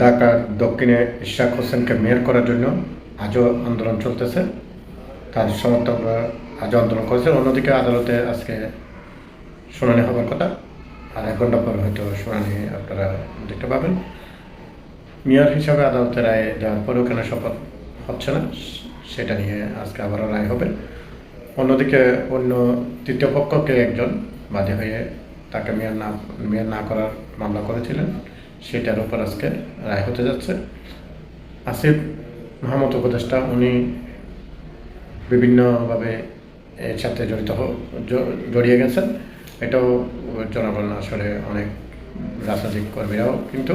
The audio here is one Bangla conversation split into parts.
ঢাকার দক্ষিণে ইশাক হোসেনকে মেয়র করার জন্য আজও আন্দোলন চলতেছে। তার সমর্থকরা আজও আন্দোলন করেছে অন্যদিকে আদালতে আজকে শুনানি হবার কথা। আর এক ঘণ্টা পর হয়তো শুনানি আপনারা দেখতে পাবেন। মেয়র হিসাবে আদালতের রায় দেওয়ার পরেও কেন শপথ হচ্ছে না, সেটা নিয়ে আজকে আবারও রায় হবে। অন্যদিকে অন্য তৃতীয় পক্ষকে একজন বাদী হয়ে তাকে মেয়র না মেয়র না করার মামলা করেছিলেন। সেটার উপর আজকে রায় হতে যাচ্ছে। আসিফ মাহমুদ উপদেষ্টা উনি বিভিন্নভাবে এর সাথে জড়িত জড়িয়ে গেছেন। এটাও জনগণ আসলে অনেক রাজনৈতিক কর্মীরাও কিন্তু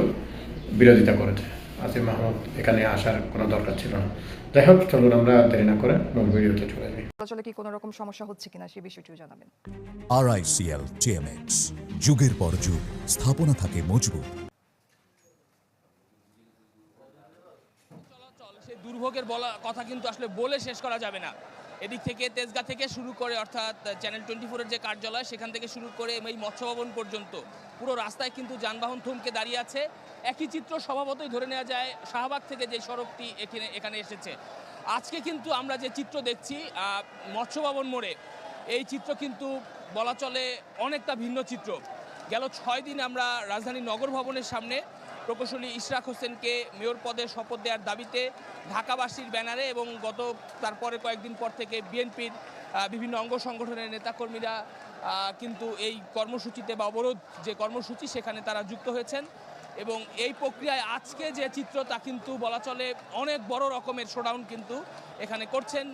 বিরোধিতা করেছে। আসিফ মাহমুদ এখানে আসার কোনো দরকার ছিল না। যাই হোক চলুন আমরা দেরি না করে মূল ভিডিওতে চলে যাই। চলাচলে কি কোনো রকম সমস্যা হচ্ছে কিনা সেই বিষয়টিও জানাবেন। আরআইসিএল টিএমএক্স যুগের পর যুগ স্থাপনা থাকে মজবুত। দুর্ভোগের বলা কথা কিন্তু আসলে বলে শেষ করা যাবে না। এদিক থেকে তেজগা থেকে শুরু করে অর্থাৎ চ্যানেল টোয়েন্টি ফোরের যে কার্যালয়, সেখান থেকে শুরু করে এই মৎস্য ভবন পর্যন্ত পুরো রাস্তায় কিন্তু যানবাহন থমকে দাঁড়িয়ে আছে। একই চিত্র স্বভাবতই ধরে নেওয়া যায় শাহবাগ থেকে যে সড়কটি এখানে এখানে এসেছে। আজকে কিন্তু আমরা যে চিত্র দেখছি মৎস্য ভবন মোড়ে, এই চিত্র কিন্তু বলা চলে অনেকটা ভিন্ন চিত্র। গেল ছয় দিন আমরা রাজধানী নগর ভবনের সামনে প্রকৌশলী ইশরাক হোসেনকে মেয়র পদে শপথ দেওয়ার দাবিতে ঢাকাবাসীর ব্যানারে এবং গত, তারপরে কয়েকদিন পর থেকে বিএনপির বিভিন্ন অঙ্গ সংগঠনের নেতাকর্মীরা কিন্তু এই কর্মসূচিতে বা অবরোধ যে কর্মসূচি সেখানে তারা যুক্ত হয়েছেন। এবং এই প্রক্রিয়ায় আজকে যে চিত্র তা কিন্তু বলা চলে অনেক বড় রকমের শোডাউন কিন্তু এখানে করছেন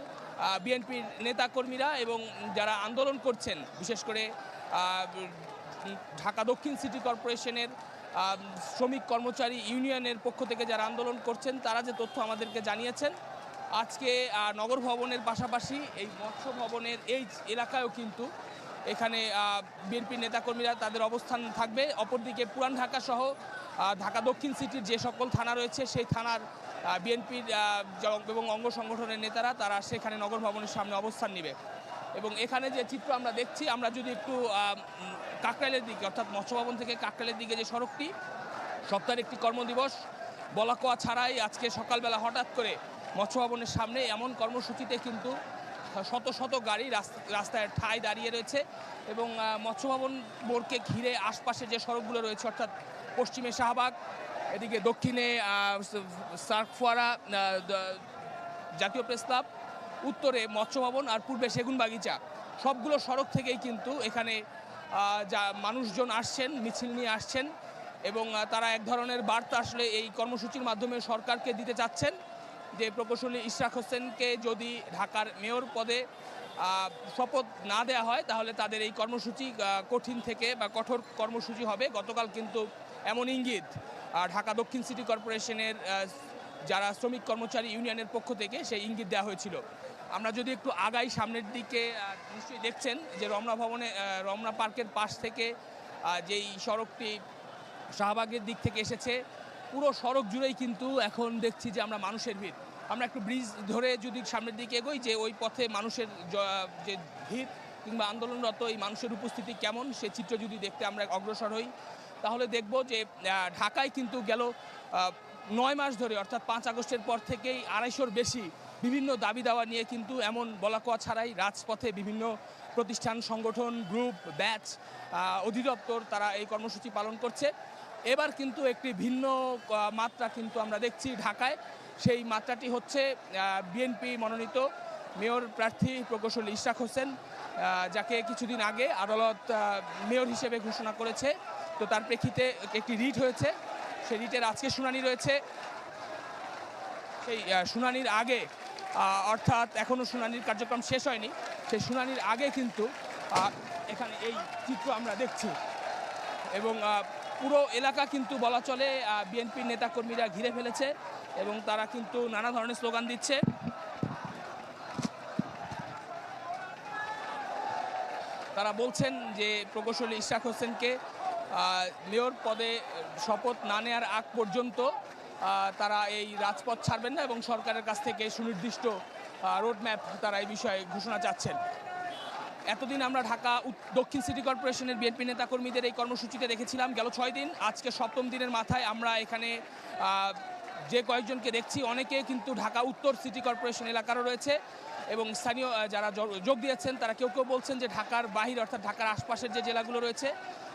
বিএনপির নেতাকর্মীরা এবং যারা আন্দোলন করছেন, বিশেষ করে ঢাকা দক্ষিণ সিটি কর্পোরেশনের শ্রমিক কর্মচারী ইউনিয়নের পক্ষ থেকে যারা আন্দোলন করছেন, তারা যে তথ্য আমাদেরকে জানিয়েছেন, আজকে নগর ভবনের পাশাপাশি এই মৎস্য ভবনের এই এলাকায়ও কিন্তু এখানে বিএনপি নেতাকর্মীরা তাদের অবস্থান থাকবে। অপরদিকে পুরান ঢাকা সহ ঢাকা দক্ষিণ সিটির যে সকল থানা রয়েছে, সেই থানার বিএনপির এবং অঙ্গ সংগঠনের নেতারা, তারা সেখানে নগর ভবনের সামনে অবস্থান নেবে। এবং এখানে যে চিত্র আমরা দেখছি আমরা যদি একটু কাকরাইলের দিকে অর্থাৎ মৎস্য ভবন থেকে কাকরাইলের দিকে যে সড়কটি সপ্তাহের একটি কর্মদিবস বলাকোয়া ছাড়াই আজকে সকালবেলা হঠাৎ করে মৎস্য ভবনের সামনে এমন কর্মসূচিতে কিন্তু শত শত গাড়ি রাস- রাস্তায় ঠায় দাঁড়িয়ে রয়েছে এবং আহ, মৎস্য ভবন মোড়কে ঘিরে আশপাশে যে সড়কগুলো রয়েছে অর্থাৎ পশ্চিমে শাহবাগ এদিকে দক্ষিণে সার্কফোয়ারা জাতীয় প্রেস ক্লাব উত্তরে মৎস্য ভবন আর পূর্বে সেগুন বাগিচা। সবগুলো সড়ক থেকেই কিন্তু এখানে যা মানুষজন আসছেন, মিছিল নিয়ে আসছেন এবং তারা এক ধরনের বার্তা আসলে এই কর্মসূচির মাধ্যমে সরকারকে দিতে চাচ্ছেন যে প্রকৌশলী ইশরাক হোসেনকে যদি ঢাকার মেয়র পদে শপথ না দেওয়া হয় তাহলে তাদের এই কর্মসূচি কঠিন থেকে বা কঠোর কর্মসূচি হবে। গতকাল কিন্তু এমন ইঙ্গিত ঢাকা দক্ষিণ সিটি কর্পোরেশনের যারা শ্রমিক কর্মচারী ইউনিয়নের পক্ষ থেকে সেই ইঙ্গিত দেওয়া হয়েছিল। আমরা যদি একটু আগাই সামনের দিকে নিশ্চয়ই দেখছেন যে রমনা ভবনে রমনা পার্কের পাশ থেকে যেই সড়কটি শাহবাগের দিক থেকে এসেছে, পুরো সড়ক জুড়েই কিন্তু এখন দেখছি যে আমরা মানুষের ভিড়। আমরা একটু ব্রিজ ধরে যদি সামনের দিকে এগোই যে ওই পথে মানুষের যে ভিড় কিংবা আন্দোলনরত এই মানুষের উপস্থিতি কেমন, সে চিত্র যদি দেখতে আমরা অগ্রসর হই, তাহলে দেখব যে ঢাকায় কিন্তু গেল নয় মাস ধরে, অর্থাৎ পাঁচ আগস্টের পর থেকেই আড়াইশোর বেশি বিভিন্ন দাবি দাওয়া নিয়ে কিন্তু এমন বলাকোয়া ছাড়াই রাজপথে বিভিন্ন প্রতিষ্ঠান, সংগঠন, গ্রুপ, ব্যাচ অধিদপ্তর তারা এই কর্মসূচি পালন করছে। এবার কিন্তু একটি ভিন্ন মাত্রা কিন্তু আমরা দেখছি ঢাকায়। সেই মাত্রাটি হচ্ছে বিএনপি মনোনীত মেয়র প্রার্থী প্রকৌশলী ইশরাক হোসেন যাকে কিছুদিন আগে আদালত মেয়র হিসেবে ঘোষণা করেছে। তো তার প্রেক্ষিতে একটি রিট হয়েছে। সেই রিটের আজকে শুনানি রয়েছে। সেই শুনানির আগে অর্থাৎ এখনও শুনানির কার্যক্রম শেষ হয়নি। সেই শুনানির আগে কিন্তু এখানে এই চিত্র আমরা দেখছি। এবং পুরো এলাকা কিন্তু বলা চলে বিএনপির নেতাকর্মীরা ঘিরে ফেলেছে এবং তারা কিন্তু নানা ধরনের স্লোগান দিচ্ছে। তারা বলছেন যে প্রকৌশলী ইশাক হোসেনকে মেয়র পদে শপথ না নেওয়ার আগ পর্যন্ত তারা এই রাজপথ ছাড়বেন না এবং সরকারের কাছ থেকে সুনির্দিষ্ট রোডম্যাপ তারা এই বিষয়ে ঘোষণা চাচ্ছেন। এতদিন আমরা ঢাকা দক্ষিণ সিটি কর্পোরেশনের বিএনপি নেতাকর্মীদের এই কর্মসূচিতে দেখেছিলাম, গেল ছয় দিন, আজকে সপ্তম দিনের মাথায় আমরা এখানে যে কয়েকজনকে দেখছি, অনেকে কিন্তু ঢাকা উত্তর সিটি কর্পোরেশন এলাকারও রয়েছে এবং স্থানীয় যারা যোগ দিয়েছেন, তারা কেউ কেউ বলছেন যে ঢাকার বাহির অর্থাৎ ঢাকার আশপাশের যে জেলাগুলো রয়েছে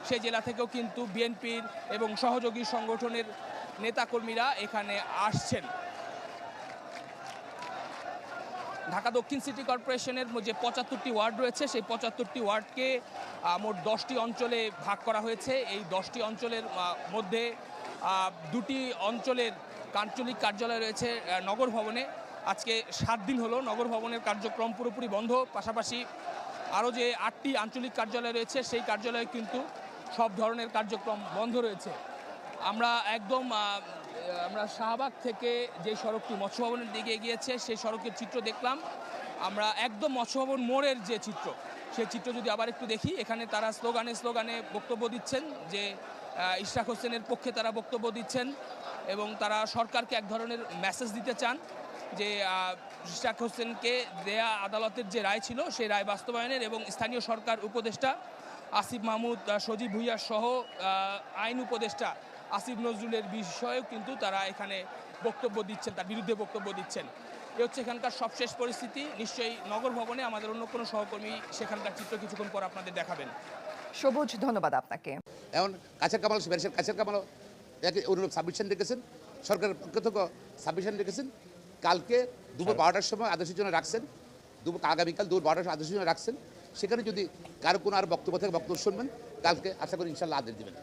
সেই জেলা থেকেও কিন্তু বিএনপির এবং সহযোগী সংগঠনের নেতাকর্মীরা এখানে আসছেন। ঢাকা দক্ষিণ সিটি কর্পোরেশনের যে পঁচাত্তরটি ওয়ার্ড রয়েছে, সেই পঁচাত্তরটি ওয়ার্ডকে মোট দশটি অঞ্চলে ভাগ করা হয়েছে। এই দশটি অঞ্চলের মধ্যে দুটি অঞ্চলের আঞ্চলিক কার্যালয় রয়েছে নগর ভবনে। আজকে সাত দিন হলো নগর ভবনের কার্যক্রম পুরোপুরি বন্ধ। পাশাপাশি আরও যে আটটি আঞ্চলিক কার্যালয় রয়েছে, সেই কার্যালয়ে কিন্তু সব ধরনের কার্যক্রম বন্ধ রয়েছে। আমরা একদম আমরা শাহবাগ থেকে যে সড়কটি মৎস্য ভবনের দিকে এগিয়েছে, সেই সড়কের চিত্র দেখলাম। আমরা একদম মৎস্য ভবন মোড়ের যে চিত্র, সেই চিত্র যদি আবার একটু দেখি, এখানে তারা স্লোগানে স্লোগানে বক্তব্য দিচ্ছেন যে ইশরাক হোসেনের পক্ষে তারা বক্তব্য দিচ্ছেন এবং তারা সরকারকে এক ধরনের মেসেজ দিতে চান যে ইশরাক হোসেনকে দেয়া আদালতের যে রায় ছিল, সেই রায় বাস্তবায়নের এবং স্থানীয় সরকার উপদেষ্টা আসিফ মাহমুদ সজীব ভুইয়া সহ আইন উপদেষ্টা আসিফ নজরুলের বিষয়েও কিন্তু তারা এখানে বক্তব্য দিচ্ছেন তার বিরুদ্ধে বক্তব্য দিচ্ছেন। এ হচ্ছে এখানকার সবশেষ পরিস্থিতি। নিশ্চয়ই নগর ভবনে আমাদের অন্য কোনো সহকর্মী সেখানকার চিত্র কিছুক্ষণ পর আপনাদের দেখাবেন। সবুজ ধন্যবাদ আপনাকে। এখন কাছের কামাল কাছের কামালও একে অনুরূপ সাবমিশন রেখেছেন সরকারের পক্ষ থেকে সাবমিশন রেখেছেন কালকে দুপুর বারোটার সময় আদেশের জন্য রাখছেন। দুপুর আগামীকাল দুপুর বারোটার সময় আদেশের জন্য রাখছেন। সেখানে যদি কারও কোনো আর বক্তব্য থেকে বক্তব্য শুনবেন কালকে আশা করি ইনশাল্লাহ আদেশ দেবেন।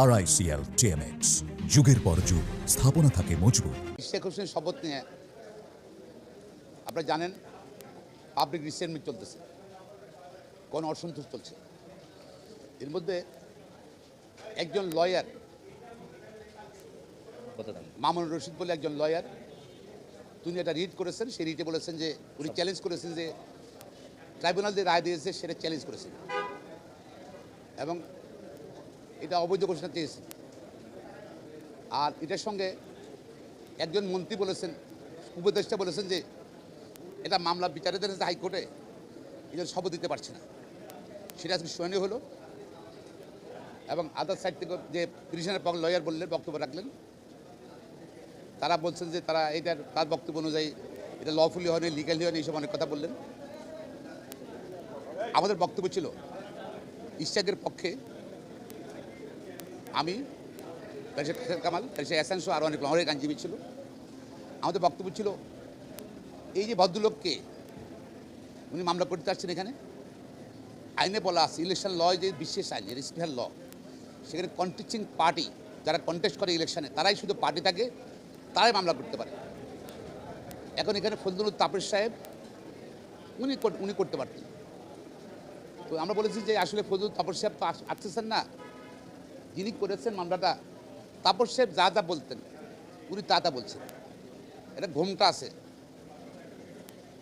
আরআইসিএল টিএমএক্স যুগের পর যুগ স্থাপনা থাকে মজবুত। শেখ হোসেনের শপথ নিয়ে আপনারা জানেন পাবলিক রিসেন্টমেন্ট চলতেছে। কোন অসন্তোষ চলছে এর মধ্যে একজন লয়ার মামুন রশিদ বলে একজন লয়ার তিনি এটা রিড করেছেন সেই রিটে বলেছেন যে উনি চ্যালেঞ্জ করেছেন যে ট্রাইব্যুনাল যে রায় দিয়েছে, সেটা চ্যালেঞ্জ করেছেন এবং এটা অবৈধ ঘোষণা চেয়েছে আর এটার সঙ্গে একজন মন্ত্রী বলেছেন, উপদেষ্টা বলেছেন যে, এটা মামলা বিচারে দিয়েছে হাইকোর্টে এটা শপথ দিতে পারছে না। সেটা আজকে শুনানি হলো। এবং আদার সাইড থেকে যে পিটিশনের পক্ষ লয়ার বললেন, বক্তব্য রাখলেন, তারা বলছেন যে তারা এটার তার বক্তব্য অনুযায়ী, এটা লফুলি হয়নি লিগালি হয়নি, এইসব অনেক কথা বললেন। আমাদের বক্তব্য ছিল, ইশাকের পক্ষে আমি কামাল ব্যারিস্টার এসান আরও অনেক অনেক আইনজীবী ছিল। আমাদের বক্তব্য ছিল, এই যে ভদ্রলোককে উনি মামলা করতে আসছেন এখানে, আইনে বলা আছে ইলেকশন ল যে বিশেষ আইন স্পেশাল ল সেখানে কন্টেস্টিং পার্টি যারা কন্টেস্ট করে ইলেকশনে তারাই শুধু পার্টি থাকে তারাই মামলা করতে পারে। এখন এখানে ফজলুল তাপের সাহেব, উনি উনি করতে পারতেন। তো আমরা বলেছি যে আসলে ফজলুল তাপর সাহেব তো আস- আসতেছেন না। যিনি করেছেন মামলাটা, তাপস সাহেব যা যা বলতেন, উনি তা তা বলছেন। এটা ঘুমটা আছে।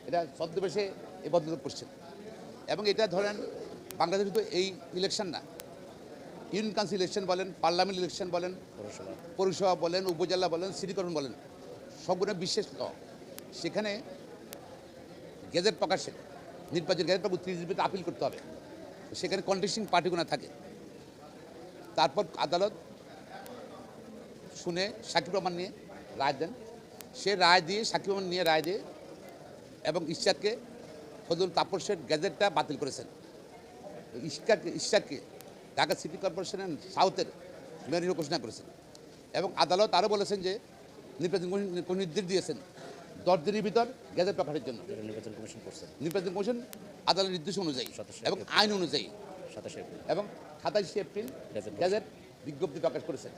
এটা ছদ্মবেশে এ ভদ্রলোক করছেন। এবং এটা ধরেন, বাংলাদেশে তো এই ইলেকশন না। ইউনিয়ন কাউন্সিল ইলেকশন বলেন, পার্লামেন্ট ইলেকশন বলেন, পৌরসভা বলেন, উপজেলা বলেন সিটি বলেন, সবগুলো বিশেষ ল। সেখানে গেজেট প্রকাশে নির্বাচন গেজেট প্রকাশ আপিল করতে হবে। সেখানে কন্টেস্টিং পার্টিগুলো থাকে। তারপর আদালত শুনে সাক্ষী প্রমাণ নিয়ে রায় দেন। সে রায় দিয়ে সাক্ষী প্রমাণ নিয়ে রায় দিয়ে এবং ইশাককে ফজল তাপসের গ্যাজেটটা বাতিল করেছেন। ইশাককে ইশাককে ঢাকা সিটি কর্পোরেশনের সাউথের মেয়র ঘোষণা করেছেন। এবং আদালত আরও বলেছেন যে নির্বাচন নির্দেশ দিয়েছেন। দশ দিনের ভিতর গ্যাজেট প্রকাশের জন্য। নির্বাচন কমিশন করছে। নির্বাচন কমিশন আদালত নির্দেশ অনুযায়ী এবং আইন অনুযায়ী। সাতাশে এপ্রিল। এবং সাতাশে এপ্রিল গেজেট গেজেট বিজ্ঞপ্তি প্রকাশ করেছেন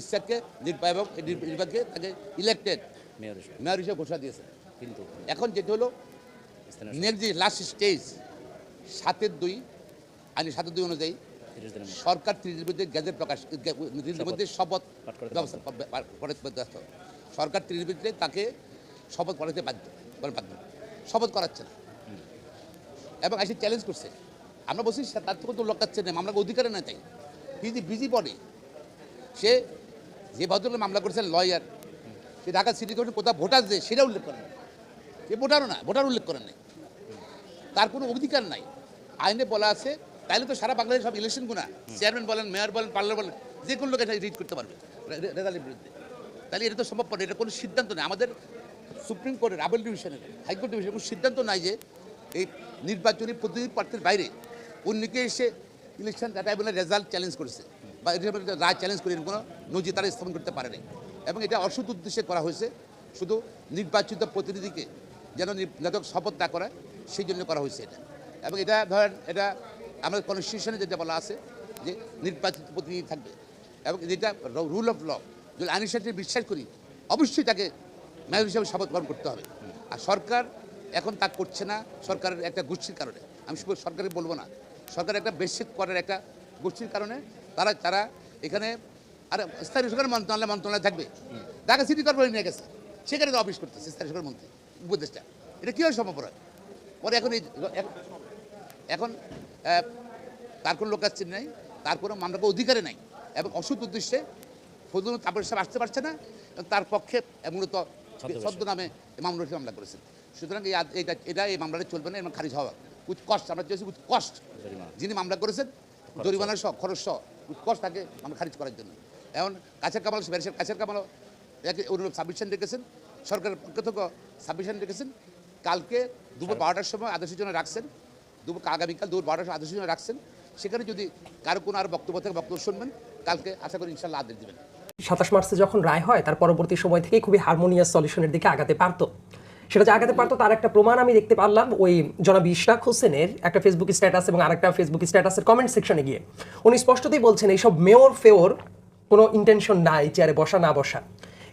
ইচ্ছাকে এই নির্বাচকে তাকে ইলেক্টেড মেয়র হিসেবে। ঘোষণা দিয়েছেন কিন্তু এখন যেটি হলো নেক্সট যে লাস্ট স্টেজ সাতের দুই আইনি সাতের দুই অনুযায়ী সরকার ত্রিশের মধ্যে গ্যাজেট প্রকাশ তিরিশের মধ্যে শপথ ব্যবস্থা সরকার তিরিশ মধ্যে তাকে শপথ করাতে বাধ্য, বলে বাধ্য শপথ করাচ্ছে না। এবং এসে চ্যালেঞ্জ করছে। আমরা বলছি তার থেকে তো লকাচ্ছে না মামলা অধিকারে না তাই। বিজি বিজি বডি সে যে ভদ্রলোক মামলা করেছেন লয়ার সে ঢাকা সিটি কর্পোরেশন কোথাও ভোটার যে, সেটা উল্লেখ করেন সে ভোটারও না, ভোটার উল্লেখ করেন নাই। তার কোনো অধিকার নাই। আইনে বলা আছে, তাহলে তো সারা বাংলাদেশ সব ইলেকশন গুণা। চেয়ারম্যান বলেন মেয়র বলেন পার্লার বলেন, যে কোনো লোক এটা রিড করতে পারবে রেজাল্টের বিরুদ্ধে। তাহলে এটা তো সম্ভব না এটা কোনো সিদ্ধান্ত নেই আমাদের সুপ্রিম কোর্টের আবেল ডিভিশনের হাইকোর্ট ডিভিশনের কোনো সিদ্ধান্ত নাই যে এই নির্বাচনী প্রতিনিধি প্রার্থীর বাইরে অন্যকে এসে ইলেকশন ট্রাইব্যুনাল রেজাল্ট চ্যালেঞ্জ করেছে বা রায় চ্যালেঞ্জ করে কোনো নজির তারা স্থাপন করতে পারেনি এবং এটা অসৎ উদ্দেশ্যে করা হয়েছে, শুধু নির্বাচিত প্রতিনিধিকে যেন নির্বাচক শপথ না করায়, সেই জন্য করা হয়েছে এটা। এবং এটা ধরেন, এটা আমাদের কনস্টিটিউশনে যেটা বলা আছে যে নির্বাচিত প্রতিনিধি থাকবে। এবং যেটা রুল অফ ল যদি আইনের সাথে বিশ্বাস করি, অবশ্যই তাকে মেয়র হিসেবে শপথ গ্রহণ করতে হবে। আর সরকার এখন তা করছে না, সরকারের একটা গোষ্ঠীর কারণে। আমি শুধু সরকারকে বলব না, সরকার একটা বেসিক করার একটা গোষ্ঠীর কারণে তারা তারা এখানে আর স্থানীয় সরকার মন্ত্রণালয় মন্ত্রণালয় থাকবে। ঢাকা সিটি কর্পোরেশন নিয়ে গেছে, সেখানে অফিস করতেছে স্থানীয় সরকার মন্ত্রী, উপদেষ্টা। এটা কীভাবে সম্ভব হয়? পরে এখন এই এখন- তার কোনো লোক আসছে নাই, তার কোনো মামলাকে অধিকারে নাই এবং অসুখ উদ্দেশ্যে ফজলুল তাপর সাহেব আসতে পারছে না তার পক্ষে মূলত ছদ্মবেশে। শব্দ নামে এই মামলাটি মামলা করেছেন। সুতরাং এটা এটা এই মামলাটা চলবে না এবং খারিজ হওয়া উৎকষ্ট আমরা চেয়েছি উৎকষ্ট। জরিমানা। যিনি মামলা করেছেন জরিমানা সহ খরচ সহ উৎকষ্ট তাকে মামলা খারিজ করার জন্য। এখন কাছের কামাল ব্যারিসের কাছের কামালও একে অনুরূপ সাবমিশন রেখেছেন সরকারের পক্ষ থেকে সাবমিশন রেখেছেন কালকে দুপুর বারোটার সময় আদেশের জন্য রাখছেন। দুপুর আগামীকাল দুপুর বারোটার সময় আদেশের জন্য রাখছেন। সেখানে যদি কারও কোনো আর বক্তব্য থেকে বক্তব্য শুনবেন। কালকে আশা করি ইনশাল্লাহ আদেশ দেবেন। সাতাশ মার্চে যখন রায় হয়, তার পরবর্তী সময় থেকেই খুবই হারমোনিয়াস সলিউশনের দিকে আগাতে পারতো। সেটা যে আগাতে পারতো, তার একটা প্রমাণ আমি দেখতে পারলাম ওই জনাব ইশরাক হোসেনের একটা ফেসবুক স্ট্যাটাস এবং আরেকটা ফেসবুক স্ট্যাটাসের কমেন্ট সেকশনে গিয়ে। উনি স্পষ্টতই বলছেন, এইসব মেয়র ফেওর কোনো ইন্টেনশন নাই, চেয়ারে বসা না বসা।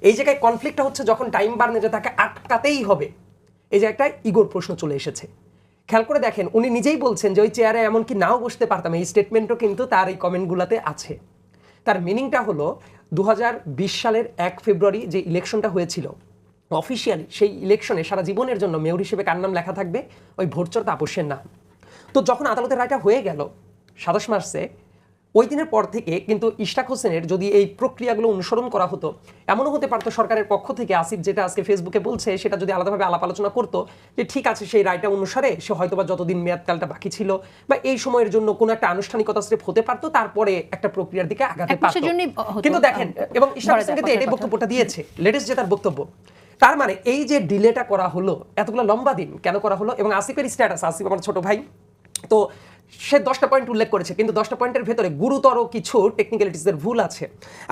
এই জায়গায় কনফ্লিক্টটা হচ্ছে যখন টাইম বাড়নে যে তাকে আটকাতেই হবে। এই যে একটা ইগোর প্রশ্ন চলে এসেছে। খেয়াল করে দেখেন, উনি নিজেই বলছেন যে ওই চেয়ারে এমনকি নাও বসতে পারতাম। এই স্টেটমেন্টও কিন্তু তার এই কমেন্টগুলোতে আছে। তার মিনিংটা হলো দু হাজার বিশ সালের এক ফেব্রুয়ারি যে ইলেকশনটা হয়েছিল, অফিসিয়ালি সেই ইলেকশনে সারা জীবনের জন্য মেয়র হিসেবে কার নাম লেখা থাকবে? ওই ভোটচর তাপসের নাম। তো যখন আদালতের রায়টা হয়ে গেল, সাতাশ মার্চে ওই দিনের পর থেকে কিন্তু ইশরাক হোসেনের যদি এই প্রক্রিয়াগুলো অনুসরণ করা হতো এমনও হতে পারতো সরকারের পক্ষ থেকে আসিফ যেটা আজকে ফেসবুকে বলছে সেটা যদি আলাদাভাবে আলাপ আলোচনা করতো যে ঠিক আছে সেই রায়টা অনুসারে সে হয়তোবা যতদিন মেয়াদকালটা বাকি ছিল বা এই সময়ের জন্য কোনো একটা আনুষ্ঠানিকতা স্রেফ হতে পারতো তারপরে একটা প্রক্রিয়ার দিকে আগাতে পারতো। কিন্তু দেখেন এবং ইশরাক ধরা হোসেন যাক কিন্তু এটাই বক্তব্যটা দিয়েছে লেটেস্ট যে তার বক্তব্য তার মানে এই যে ডিলেটা করা হলো এতগুলো লম্বা দিন কেন করা হলো এবং আসিফের স্ট্যাটাস আসিফ আমার ছোট ভাই তো সে দশটা পয়েন্ট উল্লেখ করেছে, কিন্তু দশটা পয়েন্টের ভেতরে গুরুতর কিছু টেকনিক্যালিটিসের ভুল আছে।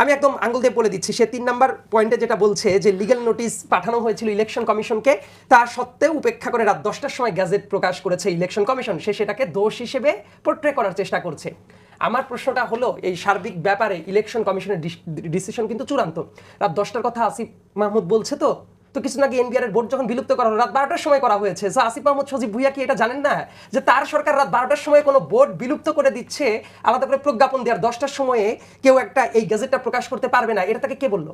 আমি একদম আঙ্গুল দিয়ে বলে দিচ্ছি, সে তিন নাম্বার পয়েন্টে যেটা বলছে যে লিগ্যাল নোটিশ পাঠানো হয়েছিল ইলেকশন কমিশনকে, তা সত্ত্বেও উপেক্ষা করে রাত দশটার সময় গ্যাজেট প্রকাশ করেছে ইলেকশন কমিশন। সে সেটাকে দোষ হিসেবে পোট্রে করার চেষ্টা করছে। আমার প্রশ্নটা হলো, এই সার্বিক ব্যাপারে ইলেকশন কমিশনের ডিসিশন কিন্তু চূড়ান্ত। রাত দশটার কথা আসিফ মাহমুদ বলছে তো তো কিছুদিন আগে এনবিআর এর ভোট যখন বিলুপ্ত করা হলো রাত বারোটার সময় করা হয়েছে। So, আসিফ মাহমুদ সজিব ভুইয়া কি এটা জানেন না? যে তার সরকার রাত বারোটার সময় কোনো বোর্ড বিলুপ্ত করে দিচ্ছে আলাদা করে প্রজ্ঞাপন দেওয়ার দশটার সময়ে কেউ একটা এই গেজেটটা প্রকাশ করতে পারবে না। এটা তাকে কে বলল?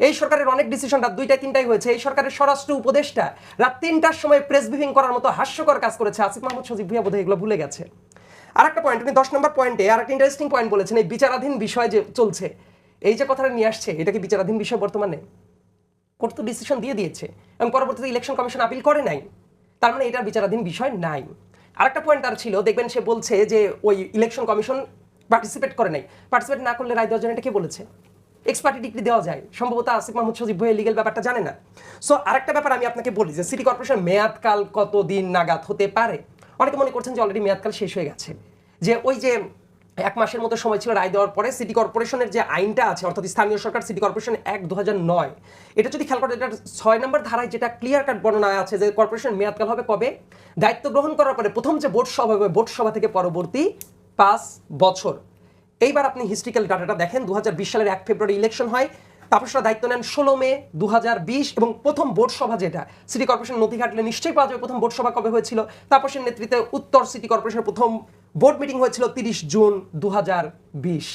এই সরকারের অনেক ডিসিশন রাত দুইটায় তিনটাই হয়েছে। এই সরকারের স্বরাষ্ট্র উপদেষ্টা রাত তিনটার সময় প্রেস ব্রিফিং করার মতো হাস্যকর কাজ করেছে আসিফ মাহমুদ সজিব ভুইয়া বোধহয় এগুলো ভুলে গেছে। আর একটা পয়েন্ট উনি দশ নম্বর পয়েন্টে আর একটা ইন্টারেস্টিং পয়েন্ট বলেছেন এই বিচারাধীন বিষয় যে চলছে। এই যে কথাটা নিয়ে আসছে এটা কি বিচারাধীন বিষয় বর্তমানে? কোর্ট তো ডিসিশন দিয়ে দিয়েছে এবং পরবর্তীতে ইলেকশন কমিশন আপিল করে নাই। তার মানে এটা বিচারাধীন বিষয় নাই। আরেকটা পয়েন্ট তার ছিল, দেখবেন সে বলছে যে ওই ইলেকশন কমিশন পার্টিসিপেট করে নাই। পার্টিসিপেট না করলে রায় দেওয়ার জন্য এটা কে বলেছে? এক্সপার্টি ডিগ্রি দেওয়া যায়। সম্ভবত আসিফ মাহমুদ সজিব ভয়ে লিগেল ব্যাপারটা জানে না। সো আরেকটা ব্যাপার আমি আপনাকে বলি যে সিটি কর্পোরেশন মেয়াদকাল কতদিন নাগাদ হতে পারে? অনেকে মনে করছেন যে অলরেডি মেয়াদকাল শেষ হয়ে গেছে। যে ওই যে এক মাসের মতো সময় ছিল রায় দেওয়ার পরে সিটি কর্পোরেশনের যে আইনটা আছে, অর্থাৎ স্থানীয় সরকার সিটি কর্পোরেশন এক দু নয়, এটা যদি খেয়াল করেন এটা ছয় নম্বর ধারায় যেটা ক্লিয়ার কাট বর্ণনা আছে যে কর্পোরেশন মেয়াদকাল হবে কবে? দায়িত্ব গ্রহণ করার পরে প্রথম যে বোর্ড সভা হবে, বোর্ড সভা থেকে পরবর্তী পাঁচ বছর। এইবার আপনি হিস্ট্রিক্যাল ডাটাটা দেখেন দু হাজার বিশ সালের এক ফেব্রুয়ারি ইলেকশন হয়, তাপসরা দায়িত্ব নেন ষোলো মে দু হাজার বিশ এবং প্রথম বোর্ড সভা যেটা, সিটি কর্পোরেশন নথি ঘাটলে নিশ্চয়ই পাওয়া যাবে প্রথম বোর্ড সভা কবে হয়েছিল? তাপসের নেতৃত্বে উত্তর সিটি কর্পোরেশনের প্রথম বোর্ড মিটিং হয়েছিল তিরিশ জুন দু হাজার বিশ।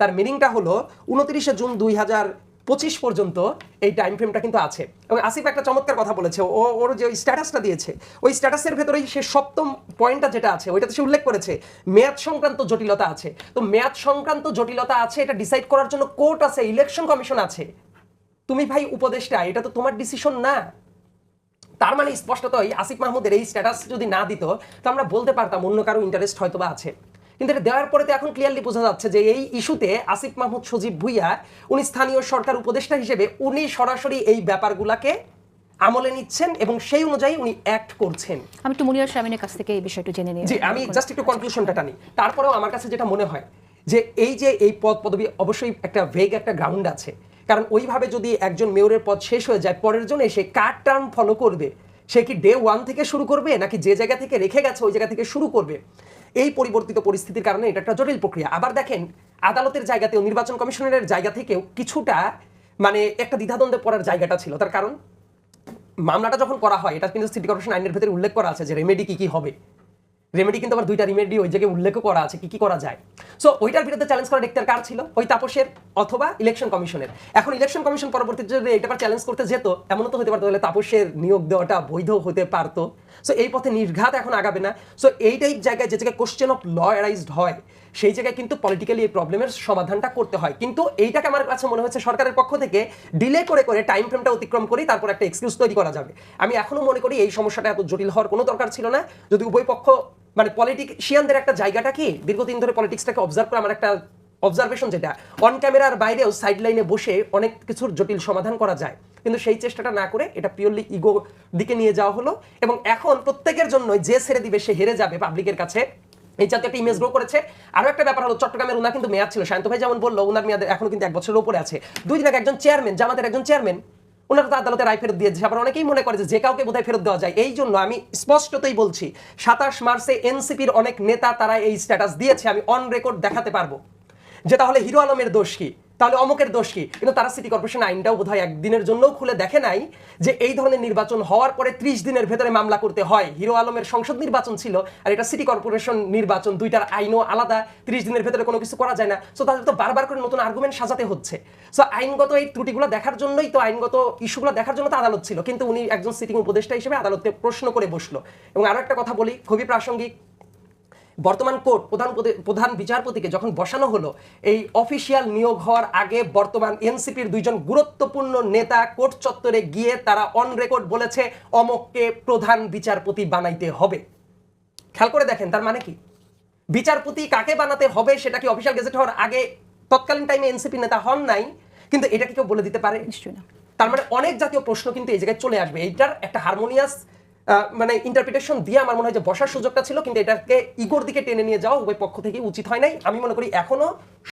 তার মিনিংটা হলো উনত্রিশে জুন দুই পঁচিশ পর্যন্ত এই টাইম ফ্রেমটা কিন্তু আছে। এবং আসিফ একটা চমৎকার কথা বলেছে। ও, ওর যে স্ট্যাটাসটা দিয়েছে, ওই স্ট্যাটাসের ভেতরেই সে সপ্তম পয়েন্টটা যেটা আছে, ওইটাতে সে উল্লেখ করেছে, মেয়াদ সংক্রান্ত জটিলতা আছে। তো মেয়াদ সংক্রান্ত জটিলতা আছে, এটা ডিসাইড করার জন্য কোর্ট আছে ইলেকশন কমিশন আছে। তুমি ভাই উপদেষ্টা, এটা তো তোমার ডিসিশন না। তার মানে স্পষ্টতই আসিফ মাহমুদের এই স্ট্যাটাস যদি না দিত তো আমরা বলতে পারতাম অন্য কারও ইন্টারেস্ট হয়তো বা আছে। কিন্তু এটা দেওয়ার পরে তো এখন ক্লিয়ারলি বোঝা যাচ্ছে যে এই ইস্যুতে আসিফ মাহমুদ সজীব ভুইয়া উনি স্থানীয় সরকার উপদেষ্টা হিসেবে উনি সরাসরি এই ব্যাপারগুলাকে আমলে নিচ্ছেন এবং সেই অনুযায়ী উনি অ্যাক্ট করছেন। আমি একটু মুনিয়ার শামিনের কাছ থেকে এই বিষয়টা জেনে নিই জি আমি জাস্ট একটু কনক্লুশনটা টানি। তারপরেও আমার কাছে যেটা মনে হয় যে এই যে এই পদ পদবি অবশ্যই একটা ভেগ একটা গ্রাউন্ড আছে। কারণ ওইভাবে যদি একজন মেয়রের পদ শেষ হয়ে যায়, পরের জন এসে কার টার্ম ফলো করবে? সে কি ডে ওয়ান থেকে শুরু করবে, নাকি যে জায়গা থেকে রেখে গেছে, ওই জায়গা থেকে শুরু করবে? এই পরিবর্তিত পরিস্থিতির কারণে এটা একটা জটিল প্রক্রিয়া। আবার দেখেন, আদালতের জায়গাতেও, নির্বাচন কমিশনারের জায়গা থেকেও কিছুটা মানে একটা দ্বিধাদ্বন্দ্বে পড়ার জায়গাটা ছিল। তার কারণ, মামলাটা যখন করা হয়, এটা কিন্তু সিটি কর্পোরেশন আইনের ভেতরে উল্লেখ করা আছে যে রেমেডি কি কি হবে। রেমেডি কিন্তু আবার দুইটা রেমেডি ওই জায়গায় উল্লেখ করা আছে, কি কি করা যায়। সো ওইটার বিরুদ্ধে চ্যালেঞ্জ করা দেখতে কার ছিল? ওই তাপসের অথবা ইলেকশন কমিশনের এখন ইলেকশন কমিশন পরবর্তীতে যদি এটা চ্যালেঞ্জ করতে যেত, এমনও তো হতে পারতো তাহলে তাপসের নিয়োগ দেওয়াটা বৈধ হতে পারতো। সো এই পথে নির্ঘাত এখন আগাবে না। সো এইটাই জায়গায় যে জায়গায় কোশ্চেন অফ ল অ্যারাইজড হয়, সেই জায়গায় কিন্তু পলিটিক্যালি এই প্রবলেমের সমাধানটা করতে হয়। কিন্তু এইটাকে আমার কাছে মনে হচ্ছে সরকারের পক্ষ থেকে ডিলে করে করে টাইম ফ্রেমটা অতিক্রম করেই তারপর একটা এক্সকিউজ তৈরি করা যাবে। আমি এখনও মনে করি এই সমস্যাটা এত জটিল হওয়ার কোনো দরকার ছিল না। যদি উভয় পক্ষ মানে পলিটিশিয়ানদের একটা জায়গাটা কি? দীর্ঘদিন ধরে পলিটিক্সটাকে অবজার্ভ করে, আমার একটা অবজারভেশন যেটা অন ক্যামেরার বাইরেও সাইড লাইনে বসে অনেক কিছুর জটিল সমাধান করা যায়। কিন্তু সেই চেষ্টাটা না করে এটা পিওরলি ইগো দিকে নিয়ে যাওয়া হলো এবং এখন প্রত্যেকের জন্য যে ছেড়ে দিবে সে হেরে যাবে পাবলিকের কাছে। এই জাতীয় একটা ইমেজ গ্রো করেছে। আরও একটা ব্যাপার হলো, চট্টগ্রামের উনা কিন্তু মেয়াদ ছিল শান্ত ভাই যেমন বলল, উনার মেয়াদ এখন কিন্তু এক বছরের উপরে আছে। দুই দিন আগে একজন চেয়ারম্যান জামাতের একজন চেয়ারম্যান ওনারা তো আদালতে রায় ফেরত দিয়েছে। আবার অনেকেই মনে করে যে কাউকে বোধহয় ফেরত দেওয়া যায়। এই জন্য আমি স্পষ্টতই বলছি, সাতাশ মার্চে এনসিপির অনেক নেতা তারা এই স্ট্যাটাস দিয়েছে। আমি অন রেকর্ড দেখাতে পারব। যে তাহলে হিরো আলমের দোষ কি? তাহলে অমকের দোষ কি? কিন্তু তারা সিটি কর্পোরেশন আইনটাও বোধহয় একদিনের জন্যও খুলে দেখে নাই যে এই ধরনের নির্বাচন হওয়ার পরে ত্রিশ দিনের ভেতরে মামলা করতে হয়। হিরো আলমের সংসদ নির্বাচন ছিল আর এটা সিটি কর্পোরেশন নির্বাচন, দুইটার আইনও আলাদা, ত্রিশ দিনের ভেতরে কোনো কিছু করা যায় না। সো তাদের তো বারবার করে নতুন আর্গুমেন্ট সাজাতে হচ্ছে। সো আইনগত এই ত্রুটিগুলো দেখার জন্যই তো, আইনগত ইস্যুগুলো দেখার জন্য তো আদালত ছিল। কিন্তু উনি একজন সিটিং উপদেষ্টা হিসেবে আদালতে প্রশ্ন করে বসল। এবং আরও একটা কথা বলি, খুবই প্রাসঙ্গিক। বর্তমান কোর্ট প্রধান প্রধান বিচারপতিকে যখন বসানো হলো এই অফিসিয়াল নিয়োগ হওয়ার আগে বর্তমান এনসিপির দুইজন গুরুত্বপূর্ণ নেতা কোর্ট চত্বরে গিয়ে তারা অন রেকর্ড বলেছে অমককে প্রধান বিচারপতি বানাইতে হবে। খেয়াল করে দেখেন তার মানে কি? বিচারপতি কাকে বানাতে হবে সেটা কি অফিসিয়াল গেজেট হওয়ার আগে তৎকালীন টাইমে এনসিপি নেতা হন নাই? কিন্তু এটা কি কেউ বলে দিতে পারে? নিশ্চয়ই না। তার মানে অনেক জাতীয় প্রশ্ন কিন্তু এই জায়গায় চলে আসবে। এইটার একটা হারমোনিয়াস মানে ইন্টারপ্রিটেশন দিয়ে আমার মনে হয় যে বসার সুযোগটা ছিল, কিন্তু এটাকে ইগোর দিকে টেনে নিয়ে যাওয়া উভয় পক্ষ থেকে উচিত হয় নাই। আমি মনে করি এখনও